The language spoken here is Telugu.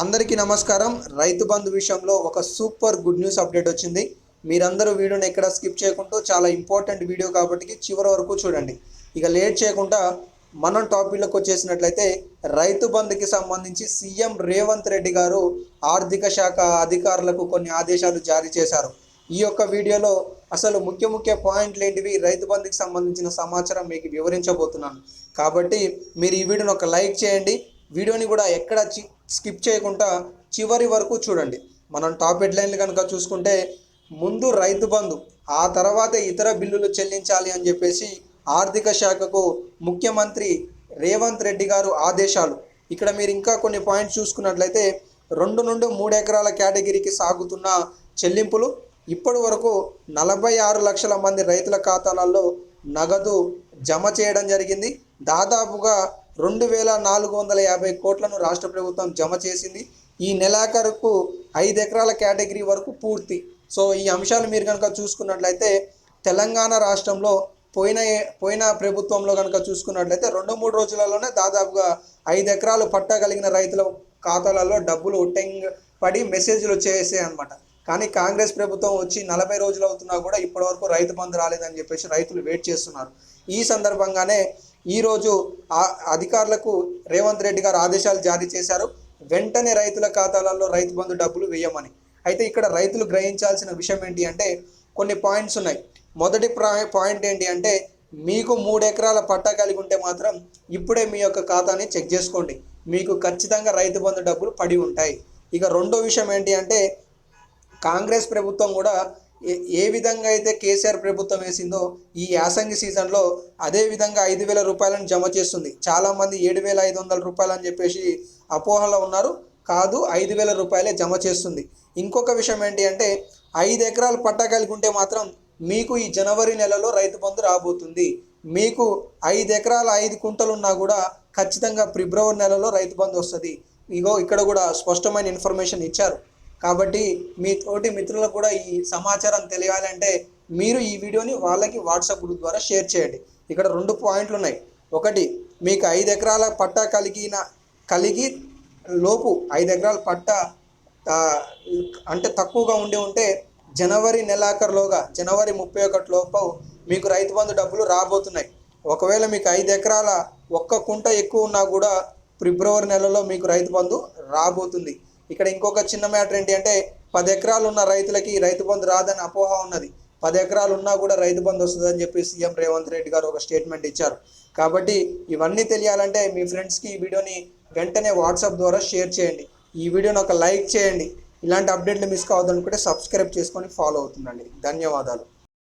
అందరికీ నమస్కారం. రైతు బంధు విషయంలో ఒక సూపర్ గుడ్ న్యూస్ అప్డేట్ వచ్చింది. మీరందరూ వీడియోని ఎక్కడ స్కిప్ చేయకుండా చాలా ఇంపార్టెంట్ వీడియో కాబట్టి చివరి వరకు చూడండి. ఇక లేట్ చేయకుండా మనం టాపిక్లోకి వచ్చేసినట్లయితే రైతు బంధుకి సంబంధించి సీఎం రేవంత్ రెడ్డి గారు ఆర్థిక శాఖ అధికారులకు కొన్ని ఆదేశాలు జారీ చేశారు. ఈ యొక్క వీడియోలో అసలు ముఖ్య ముఖ్య పాయింట్లు ఏంటివి రైతు బంధుకి సంబంధించిన సమాచారం మీకు వివరించబోతున్నాను. కాబట్టి మీరు ఈ వీడియోని ఒక లైక్ చేయండి. వీడియోని కూడా ఎక్కడ చి- స్కిప్ చేయకుండా చివరి వరకు చూడండి. మనం టాప్ హెడ్లైన్లు కనుక చూసుకుంటే ముందు రైతు బంధు ఆ తర్వాత ఇతర బిల్లులు చెల్లించాలి అని చెప్పేసి ఆర్థిక శాఖకు ముఖ్యమంత్రి రేవంత్ రెడ్డి గారు ఆదేశాలు. ఇక్కడ మీరు ఇంకా కొన్ని పాయింట్స్ చూసుకున్నట్లయితే రెండు నుండి మూడు ఎకరాల కేటగిరీకి సాగుతున్న చెల్లింపులు ఇప్పటి వరకు నలభై ఆరు లక్షల మంది రైతుల ఖాతాలలో నగదు జమ చేయడం జరిగింది. దాదాపుగా రెండు వేల నాలుగు వందల యాభై కోట్లను రాష్ట్ర ప్రభుత్వం జమ చేసింది. ఈ నెలాఖరుకు ఐదు ఎకరాల కేటగిరీ వరకు పూర్తి. సో ఈ అంశాలు మీరు కనుక చూసుకున్నట్లయితే తెలంగాణ రాష్ట్రంలో పోయిన పోయిన ప్రభుత్వంలో కనుక చూసుకున్నట్లయితే రెండు మూడు రోజులలోనే దాదాపుగా ఐదు ఎకరాలు పట్టగలిగిన రైతుల ఖాతాలలో డబ్బులు టెంగ్ పడి మెసేజ్లు వచ్చేసాయి అనమాట కానీ కాంగ్రెస్ ప్రభుత్వం వచ్చి నలభై రోజులు అవుతున్నా కూడా ఇప్పటివరకు రైతు బంధు రాలేదని చెప్పేసి రైతులు వెయిట్ చేస్తున్నారు. ఈ సందర్భంగానే ఈరోజు అధికారులకు రేవంత్ రెడ్డి గారు ఆదేశాలు జారీ చేశారు. వెంటనే రైతుల ఖాతాలలో రైతు బంధు డబ్బులు వేయమని. అయితే ఇక్కడ రైతులు గ్రహించాల్సిన విషయం ఏంటి అంటే కొన్ని పాయింట్స్ ఉన్నాయి. మొదటి పాయింట్ ఏంటి అంటే మీకు మూడు ఎకరాల పట్టా కలిగి ఉంటే మాత్రం ఇప్పుడే మీ యొక్క ఖాతాని చెక్ చేసుకోండి. మీకు ఖచ్చితంగా రైతు బంధు డబ్బులు పడి ఉంటాయి. ఇక రెండో విషయం ఏంటి అంటే కాంగ్రెస్ ప్రభుత్వం కూడా ఏ ఏ విధంగా అయితే కేసీఆర్ ప్రభుత్వం వేసిందో ఈ యాసంగి సీజన్లో అదే విధంగా ఐదు వేల రూపాయలను జమ చేస్తుంది. చాలామంది ఏడు వేల ఐదు వందల రూపాయలు అని చెప్పేసి అపోహలో ఉన్నారు. కాదు ఐదు వేల రూపాయలే జమ చేస్తుంది. ఇంకొక విషయం ఏంటి అంటే ఐదు ఎకరాలు పట్టా కలిగి ఉంటే మాత్రం మీకు ఈ జనవరి నెలలో రైతు బంధు రాబోతుంది. మీకు ఐదు ఎకరాల ఐదు కుంటలు ఉన్నా కూడా ఖచ్చితంగా ఫిబ్రవరి నెలలో రైతు బంధు వస్తుంది. ఇగో ఇక్కడ కూడా స్పష్టమైన ఇన్ఫర్మేషన్ ఇచ్చారు. కాబట్టి మీ తోటి మిత్రులకు కూడా ఈ సమాచారం తెలియాలంటే మీరు ఈ వీడియోని వాళ్ళకి వాట్సాప్ గ్రూప్ ద్వారా షేర్ చేయండి. ఇక్కడ రెండు పాయింట్లు ఉన్నాయి. ఒకటి మీకు ఐదు ఎకరాల పట్టా కలిగిన కలిగి లోపు ఐదు ఎకరాల పట్టా అంటే తక్కువగా ఉండి ఉంటే జనవరి నెలాఖరులోగా జనవరి ముప్పై ఒకటి లోపు మీకు రైతు బంధు డబ్బులు రాబోతున్నాయి. ఒకవేళ మీకు ఐదు ఎకరాల ఒక్క కుంట ఎక్కువ ఉన్నా కూడా ఫిబ్రవరి నెలలో మీకు రైతు బంధు రాబోతుంది. ఇక్కడ ఇంకొక చిన్న మ్యాటర్ ఏంటి అంటే పది ఎకరాలు ఉన్న రైతులకి రైతు బంధు రాదని అపోహ ఉన్నది. పది ఎకరాలు ఉన్నా కూడా రైతు బంధు వస్తుందని చెప్పి సీఎం రేవంత్ రెడ్డి గారు ఒక స్టేట్మెంట్ ఇచ్చారు. కాబట్టి ఇవన్నీ తెలియాలంటే మీ ఫ్రెండ్స్కి ఈ వీడియోని వెంటనే వాట్సాప్ ద్వారా షేర్ చేయండి. ఈ వీడియోని ఒక లైక్ చేయండి. ఇలాంటి అప్డేట్లు మిస్ కావద్దనుకుంటే సబ్స్క్రైబ్ చేసుకొని ఫాలో అవుతుందండి ధన్యవాదాలు.